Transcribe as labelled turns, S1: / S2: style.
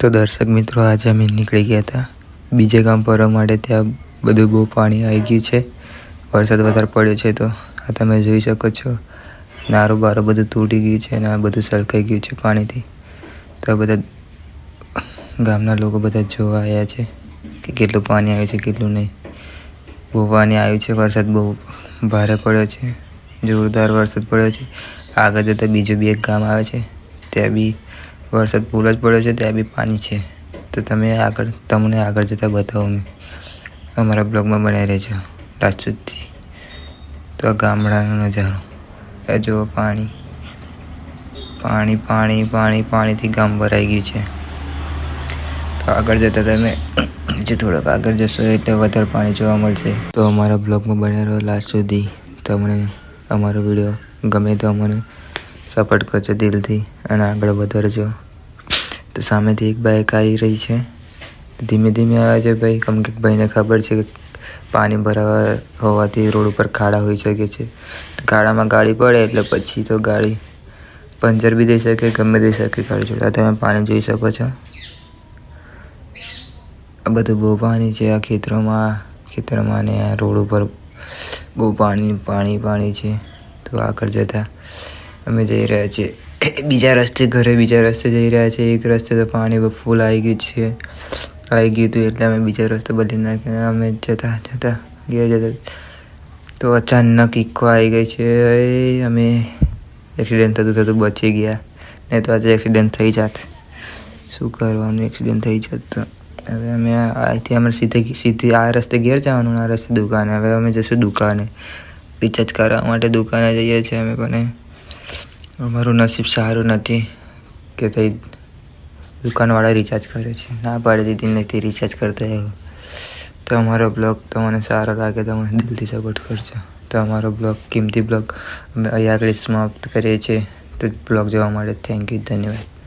S1: તો દર્શક મિત્રો આજે અમે નીકળી ગયા હતા. બીજે ગામ ફરવા માટે ત્યાં બધું બહુ પાણી આવી ગયું છે. વરસાદ વધારે પડ્યો છે તો આ તમે જોઈ શકો છો. નારો બારો બધું તૂટી ગયું છે અને આ બધું સલકાઈ ગયું છે પાણીથી. તો બધા ગામના લોકો બધા જોવા આવ્યા છે કે કેટલું પાણી આવ્યું છે, કેટલું નહીં. બહુ પાણી આવ્યું છે, વરસાદ બહુ ભારે પડ્યો છે. જોરદાર વરસાદ પડ્યો છે. આગળ જતાં બીજું બી એક ગામ આવે છે. ત્યાં બી વરસાદ પૂરો જ પડ્યો છે, ત્યાં બી પાણી છે. તો તમે આગળ, તમને આગળ જતાં બતાવો મેં અમારા બ્લોગમાં બનાવી રહેજો, લાસ્ટ સુધી. તો આ ગામડાનો નજારો. એ જુઓ પાણી. પાણી પાણી પાણી, પાણીથી ગામ ભરાઈ ગયું છે. તો આગળ જતાં તમે જે થોડોક આગળ જશો એટલે વધારે પાણી જોવા મળશે. તો અમારા બ્લોગમાં બનાવ્યો લાસ્ટ સુધી. તમને અમારો વીડિયો ગમે તો અમને સપોર્ટ કરજો દિલથી અને આગળ વધારજો. તો સામેથી એક બાઇક આવી રહી છે. ધીમે ધીમે આવે છે ભાઈ. કેમ કે ભાઈને ખબર છે કે પાણી ભરાવા હોવાથી રોડ ઉપર ખાડા હોઈ શકે છે. ખાડામાં ગાડી પડે એટલે પછી તો ગાડી પંચર બી દઈ શકે, ગમે દઈ શકે ગાડી જોડે. તમે પાણી જોઈ શકો છો. આ બધું બહુ પાણી છે. આ ખેતરોમાં, ખેતરમાં ને આ રોડ ઉપર બહુ પાણી પાણી પાણી છે. તો આગળ જતાં અમે જઈ રહ્યા છીએ. બીજા રસ્તે ઘરે બીજા રસ્તે જઈ રહ્યા છીએ. એક રસ્તે તો પાણી ફૂલ આવી ગયું છે. આવી ગયું હતું એટલે અમે બીજા રસ્તે બદલી નાખ્યો. અમે જતા જતા ઘેર જતા. તો અચાનક ઇકો આવી ગઈ છે. અમે એક્સિડન્ટ થતું થતું બચી ગયા. નહીં તો આજે એક્સિડન્ટ થઈ જાત. શું કરવાનું? એક્સિડન્ટ થઈ જાત હવે અમે અહીંથી અમે સીધે સીધી આ રસ્તે ઘેર જવાનું આ રસ્તે દુકાને. હવે અમે જઈશું દુકાને. રિચાર્જ કરવા માટે દુકાને જઈએ છીએ અમે પણ અમારું નસીબ સારું નથી કે તે દુકાનવાળા રિચાર્જ કરે છે. ના પાડી દીધી નથી રિચાર્જ કરતા એવું તો અમારો બ્લોગ તમને સારો લાગે તો મને દિલથી સપોર્ટ કરજો. તો અમારો બ્લોગ કિંમતી બ્લોગ અમે અહીંયા આગળ સમાપ્ત કરીએ છીએ. તો બ્લોગ જોવા માટે થેન્ક યુ ધન્યવાદ.